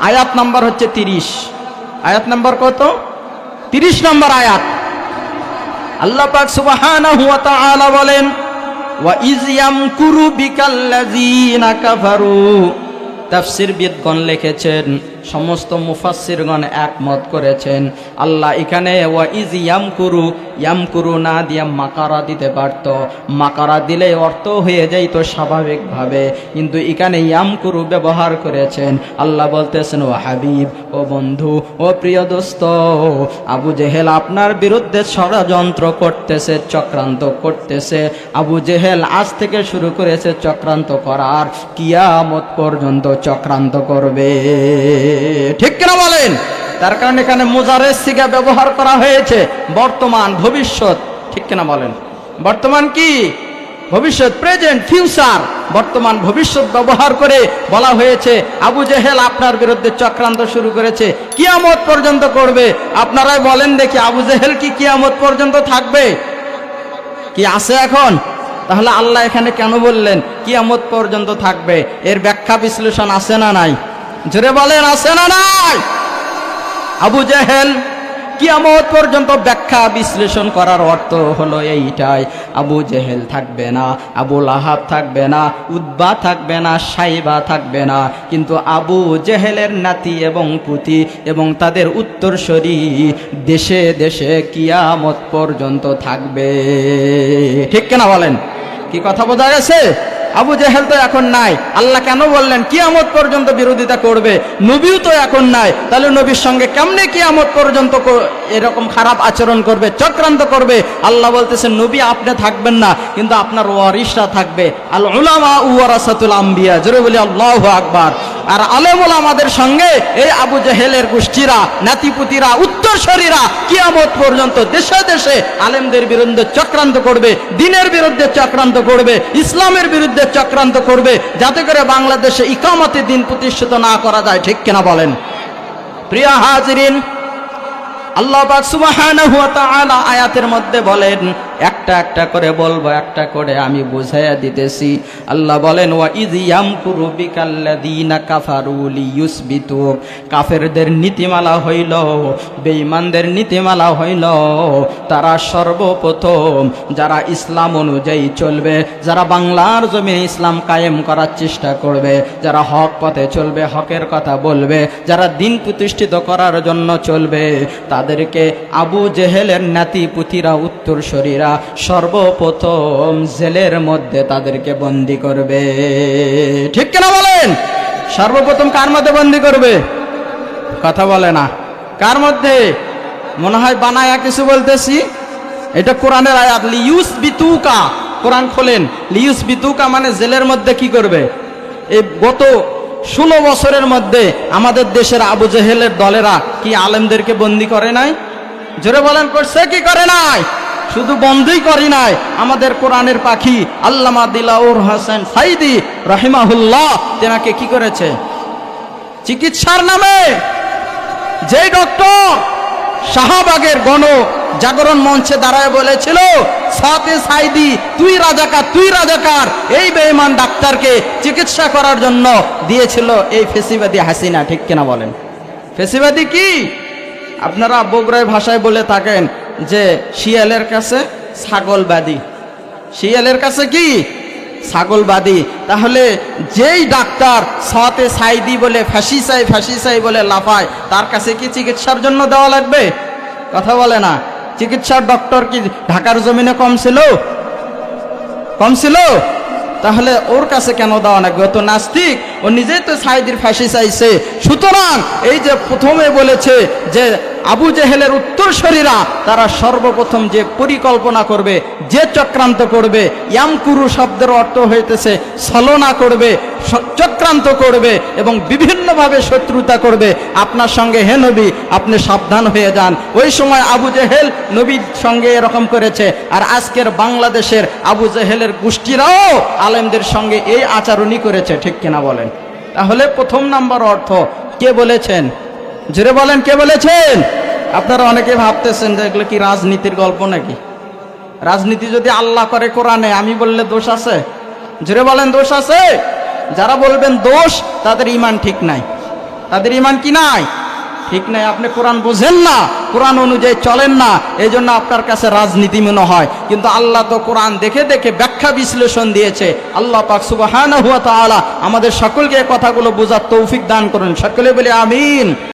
আয়াত নাম্বার হচ্ছে তিরিশ। আয়াত নাম্বার কত? তিরিশ নম্বর আয়াত। আল্লাহ পাক সুবহানাহু ওয়া বলেন, ওয়া ইজ লিখেছেন সমস্ত মুফাসসিরগণ একমত করেছেন। আল্লাহ এখানে ওয়া ইজ ইয়ামকুরু ইয়ামকুরু না দিয়ে মাকারা দিতে পারত। মাকারা দিলে অর্থ হয়ে যাইত স্বাভাবিকভাবে। কিন্তু এখানে ইয়ামকুরু ব্যবহার করেছেন। আল্লাহ বলতেছেন, ও হাবিব, ও বন্ধু, ও প্রিয় দোস্ত, আবু জেহেল আপনার বিরুদ্ধে ষড়যন্ত্র করতেছে, চক্রান্ত করতেছে। আবু জেহেল আজ থেকে শুরু করেছে চক্রান্ত করার। কিয়ামত পর্যন্ত চক্রান্ত করবে। ঠিক কিনা বলেন? তার কারণে এখানে মোজারের সিগা ব্যবহার করা হয়েছে। বর্তমান, ভবিষ্যৎ, ঠিক কিনা বলেন? বর্তমান কি? ভবিষ্যৎ প্রেজেন্ট ফিউচার বর্তমান, ভবিষ্যৎ ব্যবহার করে বলা হয়েছে। আবু জেহেল আপনার বিরুদ্ধে চক্রান্ত শুরু করেছে। কিয়ামত পর্যন্ত করবে। আপনারাই বলেন দেখি, আবু জেহেল কি কিয়ামত পর্যন্ত থাকবে? কি আছে এখন? তাহলে আল্লাহ এখানে কেন বললেন, কিয়ামত পর্যন্ত থাকবে? এর ব্যাখ্যা বিশ্লেষণ আছে না নাই? জোরে বলেন, আছে না নাই? আবু জেহেল কিয়ামত পর্যন্ত ব্যাখ্যা বিশ্লেষণ করার অর্থ হলো এইটাই। আবু জেহেল থাকবে না, আবু লাহাব থাকবে না উদ্বা থাকবে না, সাইবা থাকবে না। কিন্তু আবু জেহেলের নাতি এবং পুতি এবং তাদের উত্তরসরি দেশে দেশে কিয়ামত পর্যন্ত থাকবে। ঠিক কেনা বলেন? কি কথা বোঝা গেছে? আবু জেহেল তো এখন নাই। আল্লাহ কেন বললেন, কিয়ামত পর্যন্ত বিরোধিতা করবে? নবীও তো এখন নাই। তাহলে নবীর সঙ্গে কেমনে কিয়ামত পর্যন্ত এরকম খারাপ আচরণ করবে, চক্রান্ত করবে? আল্লাহ বলতেছে, নবী আপনি থাকবেন না, কিন্তু আপনার ওয়ারিসরা থাকবে। আল উলামা উয়ারাসাতুল আম্বিয়া, জোরে বলি, আল্লাহ আকবার। আর আলেমুল আমাদের সঙ্গে এই আবু জেহেলের গোষ্ঠীরা, নাতিপুতিরা, উত্তরসরীরা কিয়ামত পর্যন্ত দেশে দেশে আলেমদের বিরুদ্ধে চক্রান্ত করবে, দিনের বিরুদ্ধে চক্রান্ত করবে, ইসলামের বিরুদ্ধে চক্রান্ত করবে, যাতে করে বাংলাদেশে ইকামতে দিন প্রতিষ্ঠিত না করা যায়, ঠিক কিনা বলেন? প্রিয়া হাজিরিন আল্লাহ পাক সুবহানাহু ওয়া আয়াতের মধ্যে বলেন, একটা একটা করে বলব, একটা করে আমি বুঝাইয়া দিতেছি। আল্লাহ বলেন, ওয়া ইয ইয়ামকুরু বিকাল্লাযীনা কাফারু লিয়ুসবিতু। কাফেরদের নীতিমালা হইল, বেঈমানদের নীতিমালা হইল, তারা সর্বপ্রথম যারা ইসলাম অনুযায়ী চলবে, যারা বাংলার জমিনে ইসলাম কায়েম করার চেষ্টা করবে, যারা হক পথে চলবে, হকের কথা বলবে, যারা দিন প্রতিষ্ঠিত করার জন্য চলবে তাদেরকে আবু জেহেলের নাতি পুতিরা উত্তরসরীরা সর্বপ্রথম জেলের মধ্যে তাদেরকে বন্দি করবে। ঠিক কিনা বলেন? সর্বপ্রথম কার মধ্যে বন্দি করবে? কথা বলে না। কার মধ্যে? মনে হয় বানায়া কিছু বলতেছি। এটা কোরআনের আয়াত, লিউস বিতুকা। কোরআন খোলেন। লিউস বিতুকা মানে জেলের মধ্যে কি করবে? এই গত ষোলো বছরের মধ্যে আমাদের দেশের আবু জেহেলের দলেরা কি আলেমদেরকে বন্দি করে নাই? জোরে বলেন, করছে কি করে নাই? শুধু বন্ধই করি নাই। আমাদের কোরআনের পাখি আল্লামা দিলাউর হাসান সাইদি রহিমাহুল্লাহ, তেনাকে কি করেছে? চিকিৎসার নামে যে ডক্টর শাহবাগের গণ জাগরণ মঞ্চে দাঁড়ায় বলেছিল সাতে সাইদি, তুই রাজাকার তুই রাজাকার। এই বেঈমান ডাক্তারকে চিকিৎসা করার জন্য দিয়েছিল এই ফেসিবাদী হাসিনা, ঠিক কিনা বলেন? ফেসিবাদী কি? আপনারা বগুড়ায় ভাষায় বলে থাকেন যে, শিয়ালের কাছে ছাগলবাদী। শিয়ালের কাছে কি? ছাগলবাদী। তাহলে যেই ডাক্তার সাতে সাইদি বলে ফাঁসি চাই ফাঁসি চাই বলে লাফায়, তার কাছে কি চিকিৎসার জন্য দেওয়া লাগবে? কথা বলে না। চিকিৎসার ডক্টর কি ঢাকার জমিনে কম ছিল? কম ছিল? তাহলে ওর কাছে কেন দেওয়া লাগবে? তো নাস্তিক। ও নিজেই তো সাইদির ফাঁসি চাইছে। সুতরাং এই যে প্রথমে বলেছে যে আবু জেহেলের উত্তরসরীরা, তারা সর্বপ্রথম যে পরিকল্পনা করবে, যে চক্রান্ত করবে, ইয়ামকুরু শব্দের অর্থ হইতেছে ছলনা করবে চক্রান্ত করবে এবং বিভিন্নভাবে শত্রুতা করবে। আপনার সঙ্গে হে নবী, আপনি সাবধান হয়ে যান। ওই সময় আবু জেহেল নবীর সঙ্গে এরকম করেছে, আর আজকের বাংলাদেশের আবু জেহেলের গোষ্ঠীরাও আলেমদের সঙ্গে এই আচরণই করেছে, ঠিক কিনা বলেন? তাহলে প্রথম নাম্বার অর্থ কে বলেছেন? জোরে বলেন, কে বলেছেন? আপনারা অনেকে ভাবতেছেন যে এগুলো কি রাজনীতির গল্প নাকি? রাজনীতি যদি আল্লাহ করে কোরআনে, আমি বললে দোষ আছে? জোরে বলেন, দোষ আছে? যারা বলবেন দোষ, তাদের ইমান ঠিক নাই। তাদের ইমান কি নাই? ঠিক নাই, আপনি কোরআন বোঝেন না, কোরআন অনুযায়ী চলেন না এই জন্য আপনার কাছে রাজনীতি মনে হয়। কিন্তু আল্লাহ তো কোরআন দেখে দেখে ব্যাখ্যা বিশ্লেষণ দিয়েছে। আল্লাহ পাক সুবাহ আমাদের সকলকে কথাগুলো বোঝার তৌফিক দান করুন। সকলে বলে আমিন।